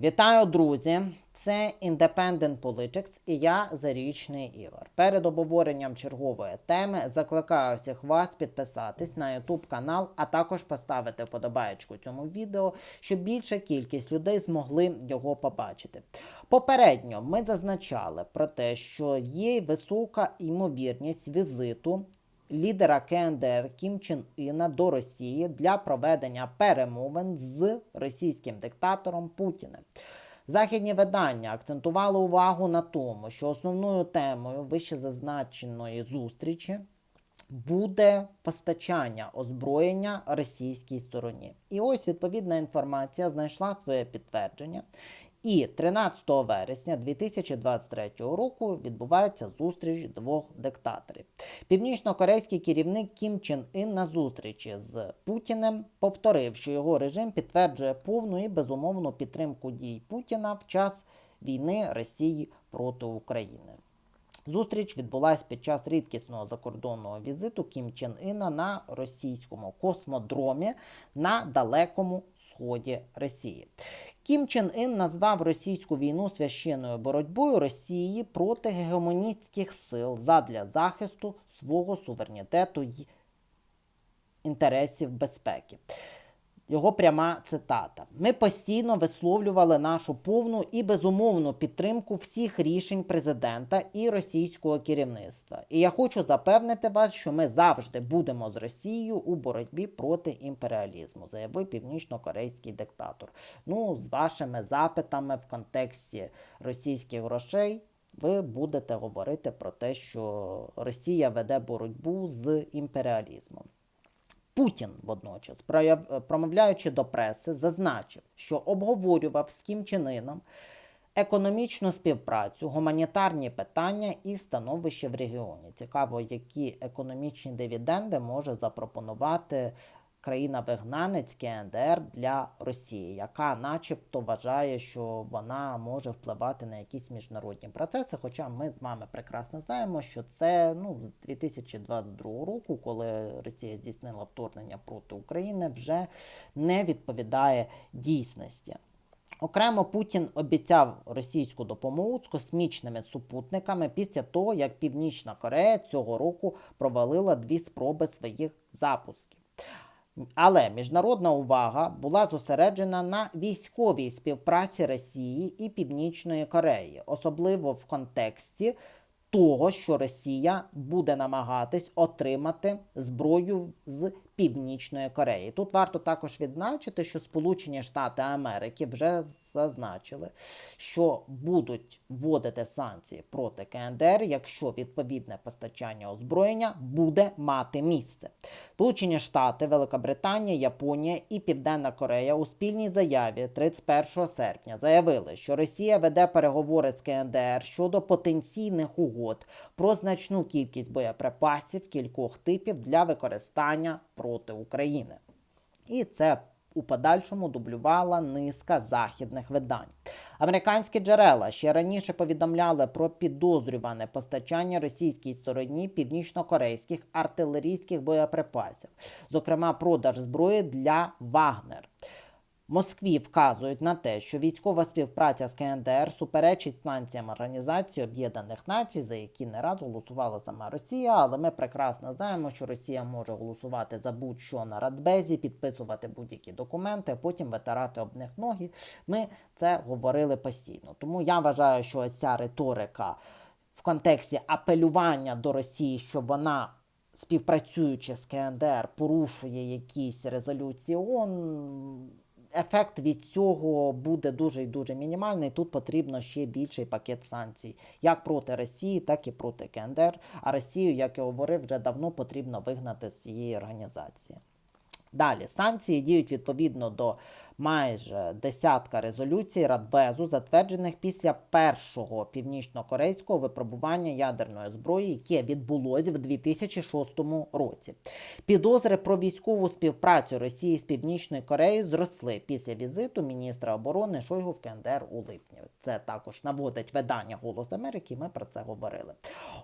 Вітаю, друзі! Це Independent Politics і я Зарічний Ігор. Перед обговоренням чергової теми закликаю всіх вас підписатись на YouTube канал, а також поставити вподобаєчку цьому відео, щоб більша кількість людей змогли його побачити. Попередньо ми зазначали про те, що є висока ймовірність візиту лідера КНДР Кім Чен Іна до Росії для проведення перемовин з російським диктатором Путіним. Західні видання акцентували увагу на тому, що основною темою вище зазначеної зустрічі буде постачання озброєння російській стороні. І ось відповідна інформація знайшла своє підтвердження. І 13 вересня 2023 року відбувається зустріч двох диктаторів. Північно-корейський керівник Кім Чен Ін на зустрічі з Путіним повторив, що його режим підтверджує повну і безумовну підтримку дій Путіна в час війни Росії проти України. Зустріч відбулася під час рідкісного закордонного візиту Кім Чен Іна на російському космодромі на далекому сході Росії. Кім Чен Ін назвав російську війну священною боротьбою Росії проти гегемоністських сил задля захисту свого суверенітету й інтересів безпеки. Його пряма цитата: Ми постійно висловлювали нашу повну і безумовну підтримку всіх рішень президента і російського керівництва. І я хочу запевнити вас, що ми завжди будемо з Росією у боротьбі проти імперіалізму, заявив північно-корейський диктатор. Ну, з вашими запитами в контексті російських грошей. Ви будете говорити про те, що Росія веде боротьбу з імперіалізмом. Путін водночас, промовляючи до преси, зазначив, що обговорював з Кім Чен Іном економічну співпрацю, гуманітарні питання і становище в регіоні. Цікаво, які економічні дивіденди може запропонувати країна-вигнанець КНДР для Росії, яка начебто вважає, що вона може впливати на якісь міжнародні процеси. Хоча ми з вами прекрасно знаємо, що це ну, з 2022 року, коли Росія здійснила вторгнення проти України, вже не відповідає дійсності. Окремо Путін обіцяв російську допомогу з космічними супутниками після того, як Північна Корея цього року провалила дві спроби своїх запусків. Але міжнародна увага була зосереджена на військовій співпраці Росії і Північної Кореї, особливо в контексті того, що Росія буде намагатись отримати зброю з Північної Кореї. Тут варто також відзначити, що Сполучені Штати Америки вже зазначили, що будуть вводити санкції проти КНДР, якщо відповідне постачання озброєння буде мати місце. Сполучені Штати, Велика Японія і Південна Корея у спільній заяві 31 серпня заявили, що Росія веде переговори з КНДР щодо потенційних угод про значну кількість боєприпасів кількох типів для використання проти України. І це у подальшому дублювала низка західних видань. Американські джерела ще раніше повідомляли про підозрюване постачання російській стороні північно-корейських артилерійських боєприпасів, зокрема продаж зброї для Вагнер. Москві вказують на те, що військова співпраця з КНДР суперечить санкціям Організації Об'єднаних Націй, за які не раз голосувала сама Росія. Але ми прекрасно знаємо, що Росія може голосувати за будь-що на Радбезі, підписувати будь-які документи, а потім витирати об них ноги. Ми це говорили постійно. Тому я вважаю, що ось ця риторика в контексті апелювання до Росії, що вона. Співпрацюючи з КНДР, порушує якісь резолюції ООН, ефект від цього буде дуже і дуже мінімальний. Тут потрібно ще більший пакет санкцій, як проти Росії, так і проти КНДР. А Росію, як я говорив, вже давно потрібно вигнати з цієї організації. Далі санкції діють відповідно до майже десятка резолюцій Радбезу, затверджених після першого північно-корейського випробування ядерної зброї, яке відбулося в 2006 році. Підозри про військову співпрацю Росії з Північною Кореєю зросли після візиту міністра оборони Шойгу в КНДР у липні. Це також наводить видання Голос Америки. Ми про це говорили.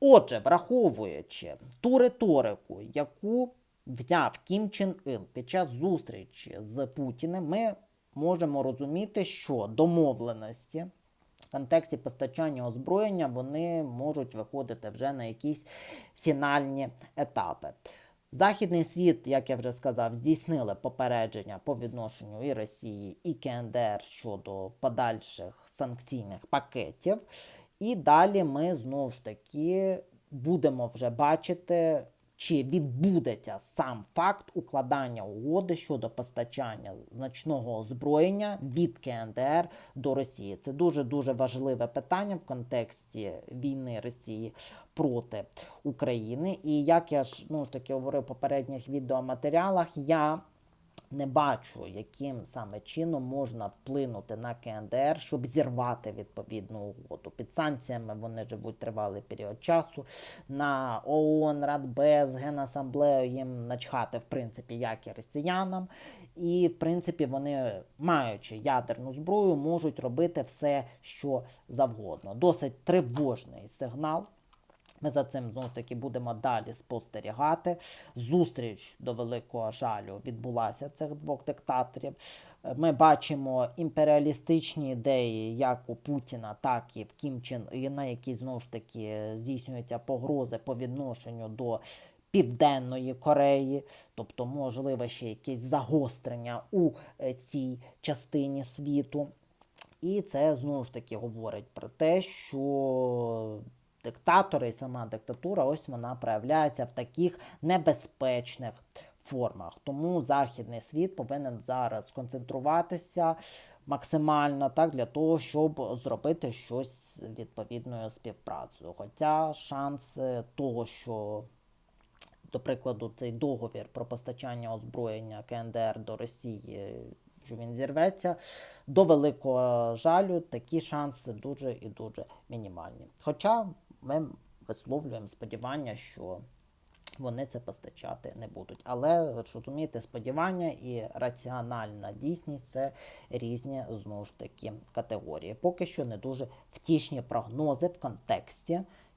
Отже, враховуючи ту риторику, яку взяв Кім Чен Ін під час зустрічі з Путіним, ми можемо розуміти, що домовленості в контексті постачання озброєння вони можуть виходити вже на якісь фінальні етапи. Західний світ, як я вже сказав, здійснили попередження по відношенню і Росії, і КНДР щодо подальших санкційних пакетів. І далі ми знову ж таки будемо вже бачити, чи відбудеться сам факт укладання угоди щодо постачання значного озброєння від КНДР до Росії. Це дуже дуже важливе питання в контексті війни Росії проти України. І як я ж ну ж таки говорив в попередніх відеоматеріалах, я не бачу, яким саме чином можна вплинути на КНДР, щоб зірвати відповідну угоду. Під санкціями вони живуть тривалий період часу. На ООН, Радбез, Генасамблею їм начхати, в принципі, як і росіянам. І, в принципі, вони, маючи ядерну зброю, можуть робити все, що завгодно. Досить тривожний сигнал. Ми за цим знову таки будемо далі спостерігати. Зустріч до великого жалю відбулася цих двох диктаторів. Ми бачимо імперіалістичні ідеї як у Путіна, так і в Кім Чен Іна, які знову ж таки здійснюються погрози по відношенню до. Південної Кореї, тобто, можливо, ще якесь загострення у е, цій частині світу. І це знову ж таки говорить про те, що диктатори і сама диктатура, ось вона проявляється в таких небезпечних формах. Тому західний світ повинен зараз сконцентруватися максимально так для того, щоб зробити щось відповідною співпрацею. Хоча шанси того, що до прикладу, цей договір про постачання озброєння КНДР до Росії, що він зірветься, до великого жалю, такі шанси дуже і дуже мінімальні. Хоча ми висловлюємо сподівання, що вони це постачати не будуть. Але розумієте, сподівання і раціональна дійсність це різні знову ж таки категорії. Поки що не дуже втішні прогнози в контексті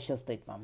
щастить вам!